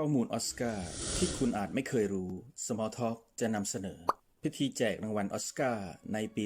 ข้อมูลออสการ์ที่คุณอาจไม่เคยรู้ Small Talk จะนำเสนอ พิธีแจกรางวัลออสการ์ในปี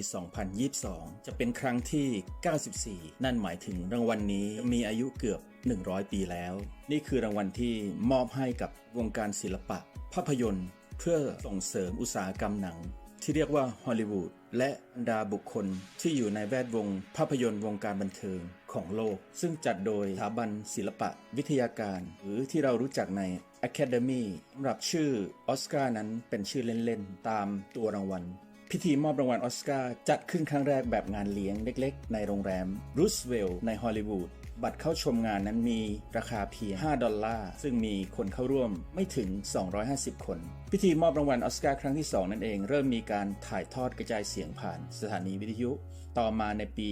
2022 จะเป็นครั้งที่ 94 นั่นหมายถึงรางวัลนนี้มีอายุเกือบ 100 ปีแล้ว นี่คือรางวัลที่มอบให้กับวงการศิลปะ ภาพยนตร์ เพื่อส่งเสริมอุตสาหกรรมหนัง ที่เรียกว่าฮอลลีวูดและบรรดาบุคคลที่อยู่ในแวดวงภาพยนตร์วงการบันเทิงของโลก ซึ่งจัดโดยสถาบันศิลปะวิทยาการ หรือที่เรารู้จักใน Academy สำหรับชื่อออสการ์นั้นเป็นชื่อเล่นๆ ตามตัวรางวัล พิธีมอบรางวัลออสการ์จัดขึ้นครั้งแรกแบบงานเลี้ยงเล็กๆ ในโรงแรมรูสเวลล์ในฮอลลีวูด บัตรเข้าชมงานนั้นมีราคาเพียง 5 ดอลลาร์ ซึ่งมีคนเข้าร่วมไม่ถึง 250 คน พิธีมอบรางวัลออสการ์ครั้งที่ 2 นั่นเอง เริ่มมีการถ่ายทอดกระจายเสียงผ่านสถานีวิทยุ ต่อมาในปี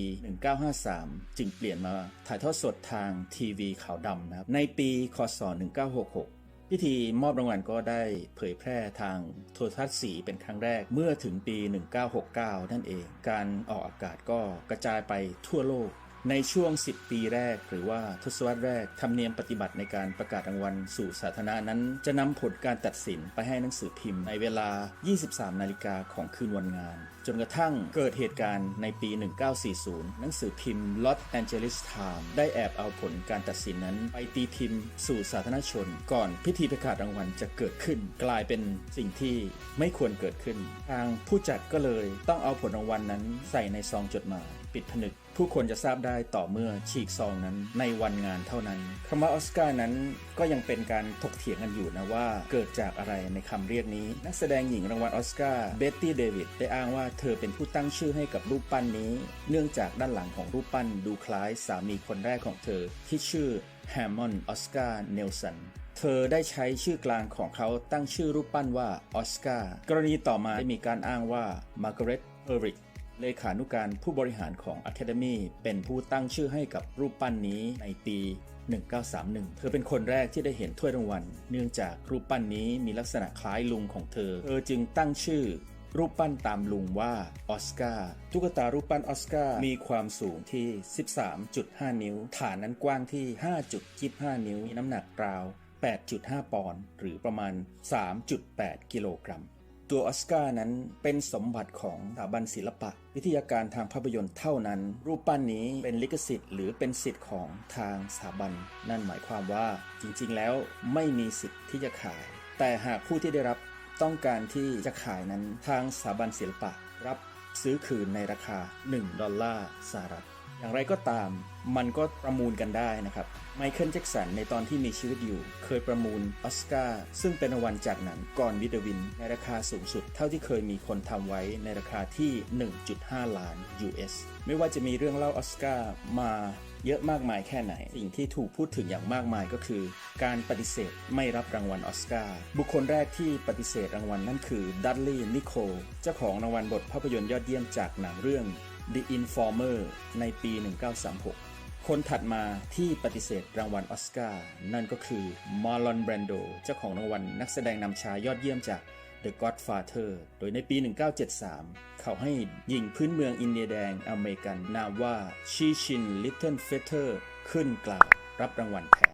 1953 จึงเปลี่ยนมาถ่ายทอดสดทางทีวีขาวดำนะครับ ในปี คศ 1966พิธีมอบรางวัลก็ได้เผยแพร่ทางโทรทัศน์สีเป็นครั้งแรกเมื่อถึงปี 1969 นั่นเอง การออกอากาศก็กระจายไปทั่วโลก ในช่วง 10 ปีแรก หรือว่าทศวรรษแรกธรรมเนียมปฏิบัติในการประกาศรางวัลสู่สาธารณะนั้น จะนำผลการตัดสินไปให้หนังสือพิมพ์ในเวลา 23 นาฬิกาของคืนวันงาน จนกระทั่งเกิดเหตุการณ์ในปี 1940 หนังสือพิมพ์ Los Angeles Times ได้แอบเอาผลการตัดสินนั้น ไปตีพิมพ์สู่สาธารณชน ก่อนพิธีประกาศรางวัลจะเกิดขึ้น กลายเป็นสิ่งที่ไม่ควรเกิดขึ้น ทางผู้จัดก็เลยต้องเอาผลรางวัลนั้นใส่ในซองจดหมายปิดผนึก ผู้คนจะทราบได้ต่อเมื่อฉีกซองนั้นในวันงานเท่านั้นคำว่าออสการ์นั้นก็ยังเป็นการถกเถียงกันอยู่นะว่าเกิดจากอะไรในคำเรียกนี้ นักแสดงหญิงรางวัลออสการ์เบตตี้เดวิดได้อ้างว่าเธอเป็นผู้ตั้งชื่อให้กับรูปปั้นนี้ เนื่องจากด้านหลังของรูปปั้นดูคล้ายสามีคนแรกของเธอ ที่ชื่อแฮมมอนออสการ์เนลสันเธอได้ใช้ชื่อกลางของเขาตั้งชื่อรูปปั้นว่าออสการ์กรณีต่อมาได้มีการอ้างว่ามาร์กาเร็ตเอริก เลขานุการผู้บริหารของ Academy เป็นผู้ตั้งชื่อให้กับรูปปั้นนี้ในปี 1931 เธอเป็นคนแรกที่ได้เห็นถ้วยรางวัล เนื่องจากรูปปั้นนี้มีลักษณะคล้ายลุงของเธอ เธอจึงตั้งชื่อรูปปั้นตามลุงว่าออสการ์ตุ๊กตารูปปั้นออสการ์มีความสูงที่ 13.5 นิ้ว ฐานนั้นกว้างที่ 5.25 นิ้ว มีน้ำหนักราว 8.5 ปอนด์หรือประมาณ 3.8 กิโลกรัม ตัวออสการ์นั้นเป็นสมบัติของสถาบันศิลปะ วิทยาการทางภาพยนตร์เท่านั้น รูปปั้นนี้เป็นลิขสิทธิ์หรือเป็นสิทธิ์ของทางสถาบัน นั่นหมายความว่าจริงๆ แล้วไม่มีสิทธิ์ที่จะขาย แต่หากผู้ที่ได้รับต้องการที่จะขายนั้นทางสถาบันศิลปะ รับซื้อคืนในราคา 1 ดอลลาร์สหรัฐ อย่างไรก็ตามมันก็ประมูลกันได้นะครับไมเคิลแจ็กสันในตอนที่มีชีวิตอยู่ เคยประมูลออสการ์ซึ่งเป็นรางวัลจากหนังก่อนวิดวิน ในราคาสูงสุดเท่าที่เคยมีคนทำไว้ในราคาที่ 1.5 ล้าน US ไม่ว่าจะมีเรื่องเล่าออสการ์มาเยอะมากมายแค่ไหน สิ่งที่ถูกพูดถึงอย่างมากมายก็คือ การปฏิเสธไม่รับรางวัลออสการ์บุคคลแรกที่ปฏิเสธรางวัลนั่นคือดัตลีย์นิโคลเจ้าของรางวัลบทภาพยนตร์ยอดเยี่ยมจากหนังเรื่อง The Informer ในปี 1936 คนถัดมาที่ปฏิเสธรางวัลออสการ์นั่นก็คือมาร์ลอนแบรนโดเจ้าของรางวัลนักแสดงนำชายยอดเยี่ยมจาก The Godfather โดยในปี 1973 เขาให้หญิงพื้นเมืองอินเดียแดงอเมริกันนามว่าชีชินลิตเทิลเฟเธอร์ขึ้นกล่าวรับรางวัลแทน